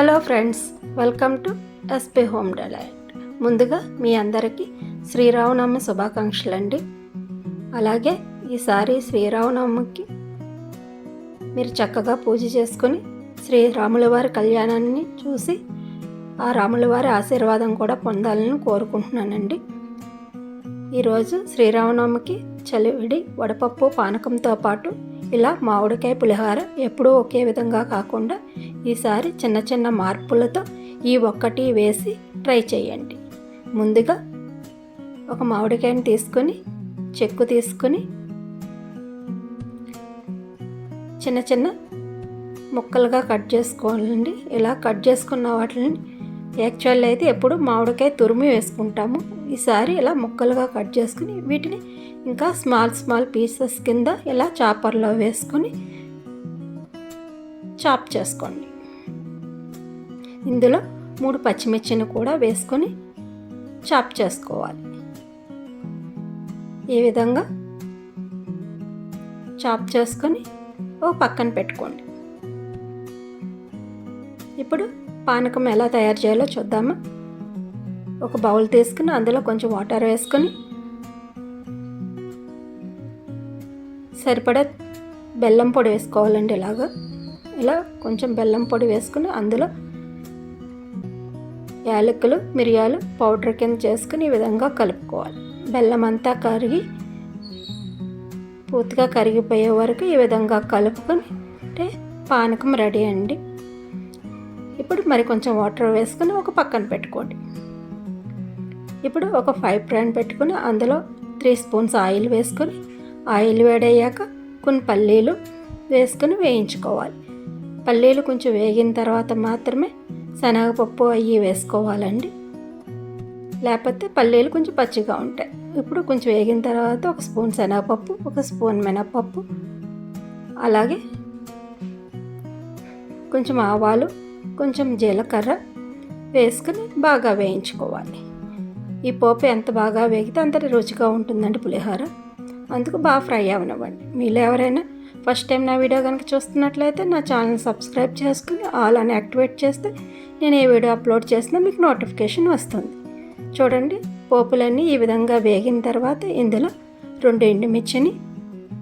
Hello friends welcome to SP home delight. ముందుగా మీ అందరికీ శ్రీరామనవమి శుభాకాంక్షలు అండి అలాగే ఈసారి శ్రీరామనవమికి మీరు చక్కగా పూజ చేసుకొని శ్రీరాముల వారి కళ్యాణాన్ని చూసి ఆ రాముల వారి ఆశీర్వాదం కూడా పొందాలని కోరుకుంటున్నానండి. ఈరోజు శ్రీరామనవమికి చలివిడి వడపప్పు పానకంతో పాటు ఇలా మామిడికాయ పులిహార ఎప్పుడూ ఒకే విధంగా కాకుండా ఈసారి చిన్న చిన్న మార్పులతో ఈ ఒక్కటి వేసి ట్రై చేయండి. ముందుగా ఒక మామిడికాయని తీసుకొని చెక్కు తీసుకొని చిన్న చిన్న ముక్కలుగా కట్ చేసుకోవాలండి. ఇలా కట్ చేసుకున్న వాటిని యాక్చువల్ అయితే ఎప్పుడు మామిడికాయ తురిమి వేసుకుంటాము. ఈసారి ఇలా ముక్కలుగా కట్ చేసుకుని వీటిని ఇంకా స్మాల్ స్మాల్ పీసెస్ కింద ఇలా చాపర్లో వేసుకొని చాప్ చేసుకోండి. ఇందులో మూడు పచ్చిమిర్చిని కూడా వేసుకొని చాప్ చేసుకోవాలి. ఈ విధంగా చాప్ చేసుకొని ఓ పక్కన పెట్టుకోండి. ఇప్పుడు పానకం ఎలా తయారు చేయాలో చూద్దామా? ఒక బౌల్ తీసుకుని అందులో కొంచెం వాటర్ వేసుకొని సరిపడా బెల్లం పొడి వేసుకోవాలండి ఇలాగా. ఇలా కొంచెం బెల్లం పొడి వేసుకుని అందులో యాలకులు మిరియాలు పౌడర్ కింద చేసుకుని ఈ విధంగా కలుపుకోవాలి. బెల్లం అంతా కరిగి పూర్తిగా కరిగిపోయే వరకు ఈ విధంగా కలుపుకొని అంటే పానకం రెడీ అండి. ఇప్పుడు మరి కొంచెం వాటర్ వేసుకుని ఒక పక్కన పెట్టుకోండి. ఇప్పుడు ఒక ఫైవ్ ప్యాన్ పెట్టుకుని అందులో త్రీ స్పూన్స్ ఆయిల్ వేసుకొని ఆయిల్ వేడయ్యాక కొన్ని పల్లీలు వేసుకుని వేయించుకోవాలి. పల్లీలు కొంచెం వేగిన తర్వాత మాత్రమే శనగపప్పు అవి వేసుకోవాలండి. లేకపోతే పల్లీలు కొంచెం పచ్చిగా ఉంటాయి. ఇప్పుడు కొంచెం వేగిన తర్వాత ఒక స్పూన్ శనగపప్పు ఒక స్పూన్ మినపప్పు అలాగే కొంచెం ఆవాలు కొంచెం జీలకర్ర వేసుకుని బాగా వేయించుకోవాలి. ఈ పోపు ఎంత బాగా వేగితే అంత రుచిగా ఉంటుందండి పులిహోర. అందుకు బాగా ఫ్రై అవనివ్వండి. మీరు ఎవరైనా ఫస్ట్ టైం నా వీడియో కనుక చూస్తున్నట్లయితే నా ఛానల్ సబ్స్క్రైబ్ చేసుకుని ఆల్ అని యాక్టివేట్ చేస్తే నేను ఏ వీడియో అప్లోడ్ చేసినా మీకు నోటిఫికేషన్ వస్తుంది. చూడండి పోపులన్నీ ఈ విధంగా వేగిన తర్వాత ఇందులో రెండు ఎండుమిర్చిని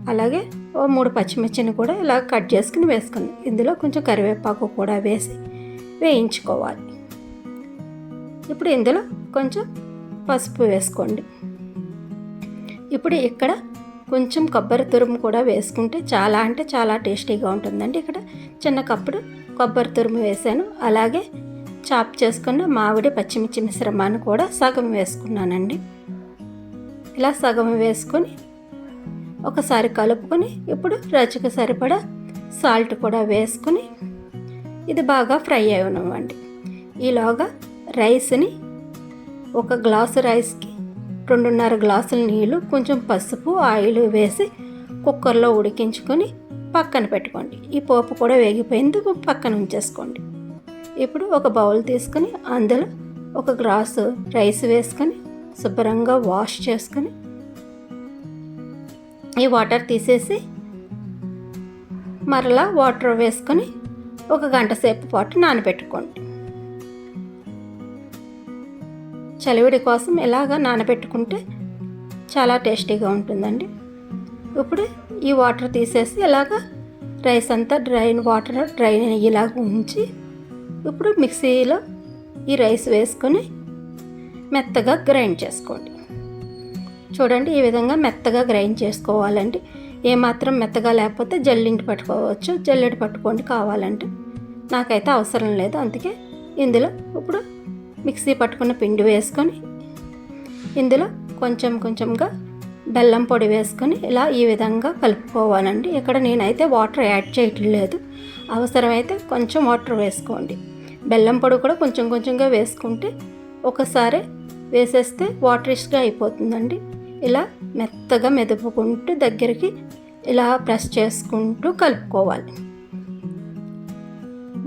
అలాగే ఓ మూడు పచ్చిమిర్చిని కూడా ఇలా కట్ చేసుకుని వేసుకుంది. ఇందులో కొంచెం కరివేపాకు కూడా వేసి వేయించుకోవాలి. ఇప్పుడు ఇందులో కొంచెం పసుపు వేసుకోండి. ఇప్పుడు ఇక్కడ కొంచెం కొబ్బరి తురుము కూడా వేసుకుంటే చాలా అంటే చాలా టేస్టీగా ఉంటుందండి. ఇక్కడ చిన్న కప్పుడు కొబ్బరి తురుము వేసాను. అలాగే చాప్ చేసుకున్న మామిడి పచ్చిమిర్చి మిశ్రమాన్ని కూడా సగం వేసుకున్నానండి. ఇలా సగం వేసుకొని ఒకసారి కలుపుకొని ఇప్పుడు రుచికి సరిపడా సాల్ట్ కూడా వేసుకుని ఇది బాగా ఫ్రై అవ్వనివ్వండి. ఈలోగా రైస్ని ఒక గ్లాసు రైస్కి రెండున్నర గ్లాసుల నీళ్ళు కొంచెం పసుపు ఆయిల్ వేసి కుక్కర్లో ఉడికించుకొని పక్కన పెట్టుకోండి. ఈ పోపు కూడా వేగిపోయింది పక్కన ఉంచేసుకోండి. ఇప్పుడు ఒక బౌల్ తీసుకొని అందులో ఒక గ్లాసు రైస్ వేసుకొని శుభ్రంగా వాష్ చేసుకొని ఈ వాటర్ తీసేసి మరలా వాటర్ వేసుకొని ఒక గంట సేపు పాటు నానబెట్టుకోండి. చలివిడి కోసం ఇలాగ నానబెట్టుకుంటే చాలా టేస్టీగా ఉంటుందండి. ఇప్పుడు ఈ వాటర్ తీసేసి ఇలాగ రైస్ అంతా డ్రైన్ వాటర్ డ్రైన్ అయ్యేలాగా ఉంచి ఇప్పుడు మిక్సీలో ఈ రైస్ వేసుకొని మెత్తగా గ్రైండ్ చేసుకోండి. చూడండి ఈ విధంగా మెత్తగా గ్రైండ్ చేసుకోవాలండి. ఏమాత్రం మెత్తగా లేకపోతే జల్లింటి పట్టుకోవచ్చు జల్లెడి పట్టుకోండి కావాలంటే. నాకైతే అవసరం లేదు అందుకే ఇందులో ఇప్పుడు మిక్సీ పట్టుకున్న పిండి వేసుకొని ఇందులో కొంచెం కొంచెంగా బెల్లం పొడి వేసుకొని ఇలా ఈ విధంగా కలుపుకోవాలండి. ఇక్కడ నేనైతే వాటర్ యాడ్ చేయట్లేదు అవసరమైతే కొంచెం వాటర్ వేసుకోండి. బెల్లం పొడి కూడా కొంచెం కొంచెంగా వేసుకుంటే ఒకసారి వేసేస్తే వాటరిష్గా అయిపోతుందండి. ఇలా మెత్తగా మెదుపుకుంటూ దగ్గరికి ఇలా ప్రెస్ చేసుకుంటూ కలుపుకోవాలి.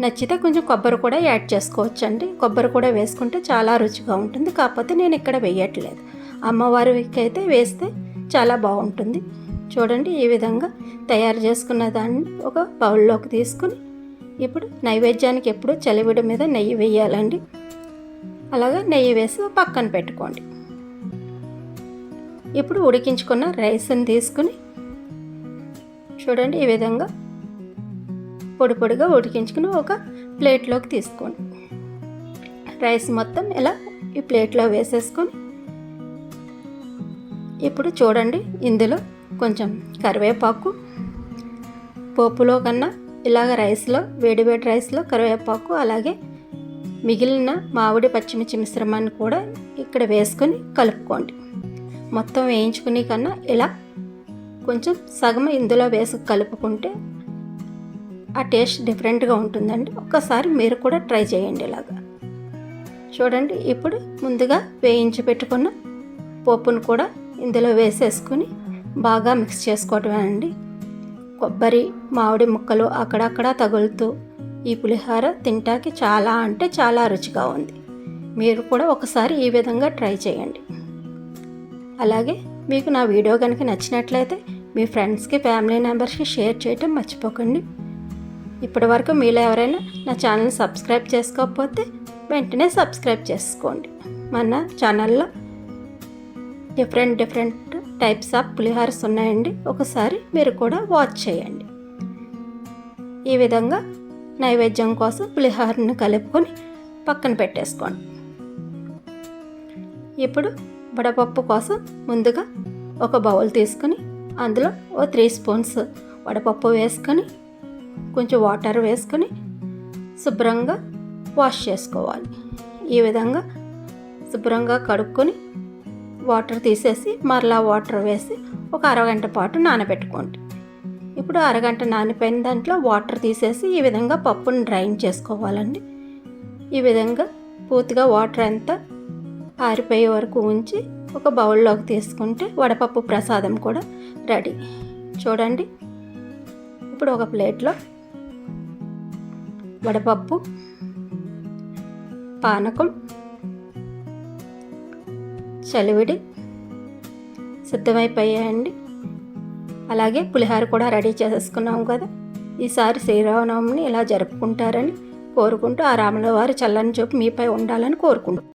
నచ్చితే కొంచెం కొబ్బరి కూడా యాడ్ చేసుకోవచ్చు అండి కొబ్బరి కూడా వేసుకుంటే చాలా రుచిగా ఉంటుంది. కాకపోతే నేను ఇక్కడ వేయట్లేదు. అమ్మవారికి అయితే వేస్తే చాలా బాగుంటుంది. చూడండి ఈ విధంగా తయారు చేసుకున్న దాన్ని ఒక బౌల్లోకి తీసుకుని ఇప్పుడు నైవేద్యానికి ఎప్పుడు చలివిడి మీద నెయ్యి వేయాలండి. అలాగా నెయ్యి వేసి పక్కన పెట్టుకోండి. ఇప్పుడు ఉడికించుకున్న రైస్ని తీసుకుని చూడండి ఈ విధంగా పొడి పొడిగా ఉడికించుకుని ఒక ప్లేట్లోకి తీసుకోండి. రైస్ మొత్తం ఇలా ఈ ప్లేట్లో వేసేసుకొని ఇప్పుడు చూడండి ఇందులో కొంచెం కరివేపాకు పోపులో కన్నా ఇలాగ రైస్లో వేడివేడి రైస్లో కరివేపాకు అలాగే మిగిలిన మామిడి పచ్చిమిర్చి మిశ్రమాన్ని కూడా ఇక్కడ వేసుకొని కలుపుకోండి. మొత్తం వేయించుకునే కన్నా ఇలా కొంచెం సగం ఇందులో వేసి కలుపుకుంటే ఆ టేస్ట్ డిఫరెంట్గా ఉంటుందండి. ఒక్కసారి మీరు కూడా ట్రై చేయండి ఇలాగా. చూడండి ఇప్పుడు ముందుగా వేయించి పెట్టుకున్న పోపును కూడా ఇందులో వేసేసుకుని బాగా మిక్స్ చేసుకోవటమే అండి. కొబ్బరి మామిడి ముక్కలు అక్కడక్కడ తగులుతూ ఈ పులిహోర తింటాకి చాలా అంటే చాలా రుచిగా ఉంది. మీరు కూడా ఒకసారి ఈ విధంగా ట్రై చేయండి. అలాగే మీకు నా వీడియో కనుక నచ్చినట్లయితే మీ ఫ్రెండ్స్కి ఫ్యామిలీ మెంబర్స్కి షేర్ చేయటం మర్చిపోకండి. ఇప్పటి వరకు మీలో ఎవరైనా నా ఛానల్ సబ్స్క్రైబ్ చేసుకోకపోతే వెంటనే సబ్స్క్రైబ్ చేసుకోండి. మన ఛానల్లో డిఫరెంట్ డిఫరెంట్ టైప్స్ ఆఫ్ పులిహారస్ ఉన్నాయండి. ఒకసారి మీరు కూడా వాచ్ చేయండి. ఈ విధంగా నైవేద్యం కోసం పులిహారను కలుపుకొని పక్కన పెట్టేసుకోండి. ఇప్పుడు వడపప్పు కోసం ముందుగా ఒక బౌల్ తీసుకుని అందులో ఓ త్రీ స్పూన్స్ వడపప్పు వేసుకొని కొంచెం వాటర్ వేసుకొని శుభ్రంగా వాష్ చేసుకోవాలి. ఈ విధంగా శుభ్రంగా కడుక్కొని వాటర్ తీసేసి మరలా వాటర్ వేసి ఒక అరగంట పాటు నానబెట్టుకోండి. ఇప్పుడు అరగంట నానిపోయిన దాంట్లో వాటర్ తీసేసి ఈ విధంగా పప్పును డ్రైన్ చేసుకోవాలండి. ఈ విధంగా పూర్తిగా వాటర్ అంతా ఆరిపోయే వరకు ఉంచి ఒక బౌల్లోకి తీసుకుంటే వడపప్పు ప్రసాదం కూడా రెడీ. చూడండి ఇప్పుడు ఒక ప్లేట్లో వడపప్పు పానకం చలివిడి సిద్ధమైపోయాయండి. అలాగే పులిహార కూడా రెడీ చేసేసుకున్నాం కదా. ఈసారి శ్రీరామనవమిని ఇలా జరుపుకుంటారని కోరుకుంటూ ఆ రాముల వారి చల్లని చూపు మీపై ఉండాలని కోరుకుంటూ